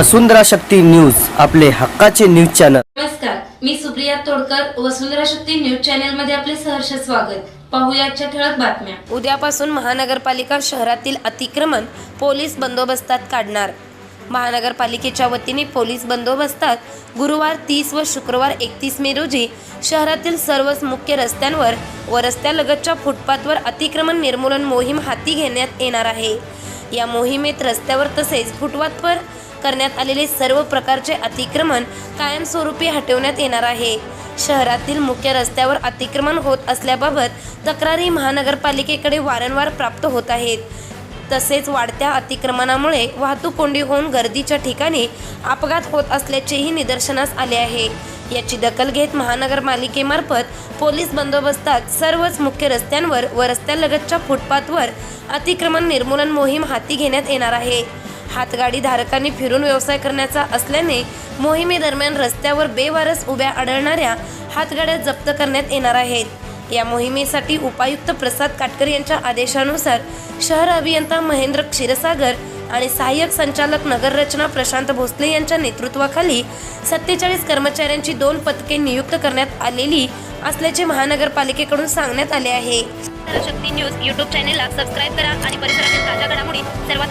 वसुंधरा Shakti news आपले हक्काचे news channel. नमस्कार मी सुप्रिया तोडकर वसुंधरा शक्ती न्यूज चॅनलमध्ये आपले सहर्ष स्वागत. पाहूया आजच्या ठळक बातम्या. उद्यापासून महानगरपालिका शहरातील अतिक्रमण पोलीस बंदोबस्तात काढणार. महानगरपालिकेच्या वतीने पोलीस बंदोबस्तात गुरुवार तीस व शुक्रवार एकतीस मे रोजी शहरातील सर्वच मुख्य रस्त्यांवर व रस्त्यालगतच्या फुटपाथवर अतिक्रमण निर्मूलन मोहीम हाती घेण्यात येणार आहे. या मोहिमेत रस्त्यावर तसेच फुटपाथवर करण्यात आलेले सर्व प्रकारचे अतिक्रमण कायमस्वरूपी हटवण्यात येणार आहे. शहरातील मुख्य रस्त्यावर अतिक्रमण होत असल्याबाबत तक्रारी महानगरपालिकेकडे वारंवार प्राप्त होत आहेत. तसेच वाढत्या अतिक्रमणामुळे वाहतूक कोंडी होऊन गर्दीच्या ठिकाणी अपघात होत असल्याचेही निदर्शनास आले आहे. याची दखल घेत महानगरपालिकेमार्फत पोलीस बंदोबस्तात सर्वच मुख्य रस्त्यांवर व रस्त्यालगतच्या फुटपाथवर अतिक्रमण निर्मूलन मोहीम हाती घेण्यात येणार आहे. हातगाडी धारकांनी फिरून व्यवसाय करण्याचा असल्याने मोहिमेदरम्यान रस्त्यावर बेवारस उभ्या आढळणाऱ्या हातगाड्या जप्त करण्यात येणार आहेत. या मोहिमेसाठी उपायुक्त प्रसाद काटकर यांच्या आदेशानुसार शहर अभियंता महेंद्र क्षीरसागर आणि सहाय्यक संचालक नगररचना प्रशांत भोसले यांच्या नेतृत्वाखाली सत्तेचाळीस कर्मचाऱ्यांची दोन पथके नियुक्त करण्यात आलेली असल्याचे महानगरपालिकेकडून सांगण्यात आले आहे. शक्ती न्यूज यूट्यूब चॅनेलला सबस्क्राईब करा आणि परिसरातील ताज्या घडामोडी